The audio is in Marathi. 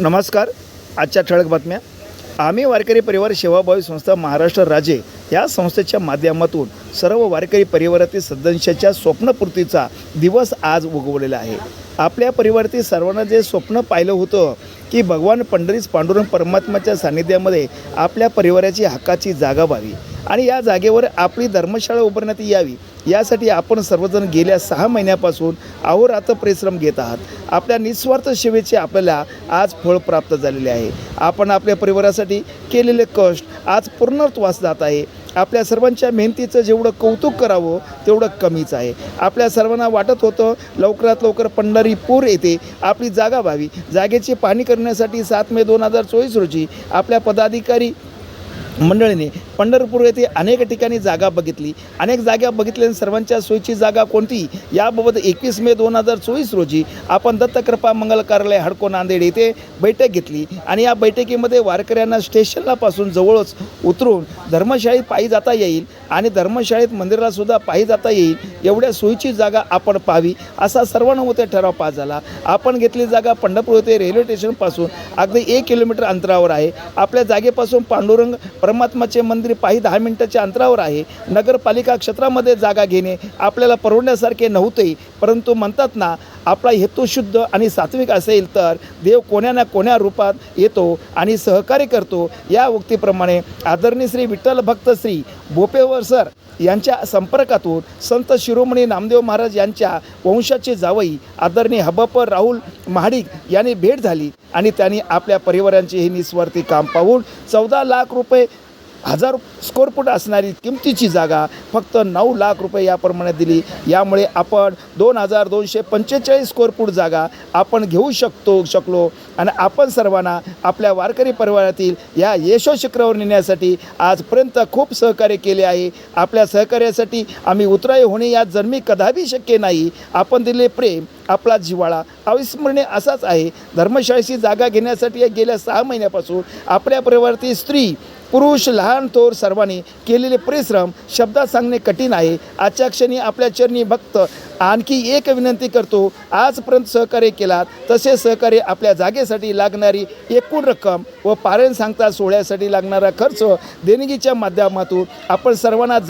नमस्कार आजच्या ठळक बातम्या. आम्ही वारकरी परिवार सेवाभावी संस्था महाराष्ट्र राजे या संस्थेच्या माध्यमातून सर्व वारकरी परिवारातील सदस्याच्या स्वप्नपूर्तीचा दिवस आज उगवलेला आहे. आपल्या परिवारातील सर्वांना जे स्वप्न पाहिलं होतं की भगवान पंढरीस पांडुरंग परमात्माच्या सान्निध्यामध्ये आपल्या परिवाराची हक्काची जागा व्हावी. आणि या जागेवर आपली धर्मशाळा उभारण्यात यावी. यासाठी आपण सर्वजण गेल्या सहा महिन्यापासून अहोरात्र परिश्रम घेत आहात. आपल्या निस्वार्थ सेवेचे आपल्याला आज फळ प्राप्त झालेले आहे. आपण आपल्या परिवारासाठी केलेले कष्ट आज पूर्णत्वास जात आहे. आपल्या सर्वांच्या मेहनतीचं जेवढं कौतुक करावं तेवढं कमीच आहे. आपल्या सर्वांना वाटत होतं लवकरात लवकर पंढरीपूर येते आपली जागा व्हावी. जागेची पाहणी करण्यासाठी सात मे दोन हजार चोवीस रोजी आपल्या पदाधिकारी मंडळीने पंढरपूर येथे अनेक ठिकाणी जागा बघितली. अनेक जागा बघितल्या सर्वांच्या सोयीची जागा कोणती? याबाबत एकवीस मे दोन हजार चोवीस रोजी आपण दत्तकृपा मंगल कार्यालय हडको नांदेड येथे बैठक घेतली आणि या बैठकीमध्ये वारकऱ्यांना स्टेशनलापासून जवळच उतरून धर्मशाळेत पायी जाता येईल आणि धर्मशाळेत मंदिरालासुद्धा पायी जाता येईल एवढ्या सोयीची जागा आपण पाहावी असा सर्वानुमते ठराव पास झाला. आपण घेतली जागा पंढरपूर येथे रेल्वे स्टेशनपासून अगदी एक किलोमीटर अंतरावर आहे. आपल्या जागेपासून पांडुरंग परमात्माचे मंदिर पायी दहा मिनिटाच्या अंतरावर आहे. नगरपालिका क्षेत्रामध्ये जागा घेणे आपल्याला परवडण्यासारखे नव्हते परंतु म्हणतात ना आपला हेतू शुद्ध आणि सात्विक असेल तर देव कोण्या ना कोण्या रूपात येतो आणि सहकार्य करतो. या उक्तीप्रमाणे आदरणीय श्री विठ्ठल भक्त श्री बोपेवर सर यांच्या संपर्कातून संत शिरोमणी नामदेव महाराज यांच्या वंशाचे जावई आदरणीय हबपर राहुल महाडिक यांनी भेट झाली आणि त्यांनी आपल्या परिवारांचे हे निस्वार्थी काम पाहून चौदा लाख रुपये हजार स्क्वेअर फूट असणारी किमतीची जागा फक्त नऊ लाख रुपये याप्रमाणे दिली. यामुळे आपण दोन हजार दोनशे पंचेचाळीस स्क्वेअर फूट जागा आपण घेऊ शकतो शकलो. आणि आपण सर्वांना आपल्या वारकरी परिवारातील या यशो शिखरावर नेण्यासाठी आजपर्यंत खूप सहकार्य केले आहे. आपल्या सहकार्यासाठी आम्ही उतराई होणे या जन्मी कदापि शक्य नाही. आपण दिले प्रेम आपला जिव्हाळा अविस्मरणीय असाच आहे. धर्मशाळेची जागा घेण्यासाठी या गेल्या सहा महिन्यापासून आपल्या परिवारातील स्त्री पुरुष लहान थोर सर्वांनी केलेले परिश्रम शब्दात सांगणे कठीण आहे. आजच्या क्षणी आपल्या चरणी भक्त आणखी एक विनंती करतो आजपर्यंत सहकार्य केलात तसे सहकार्य आपल्या जागेसाठी लागणारी एकूण रक्कम व पारायण सांगता सोहळ्यासाठी लागणारा खर्च देणगीच्या माध्यमातून आपण सर्वांना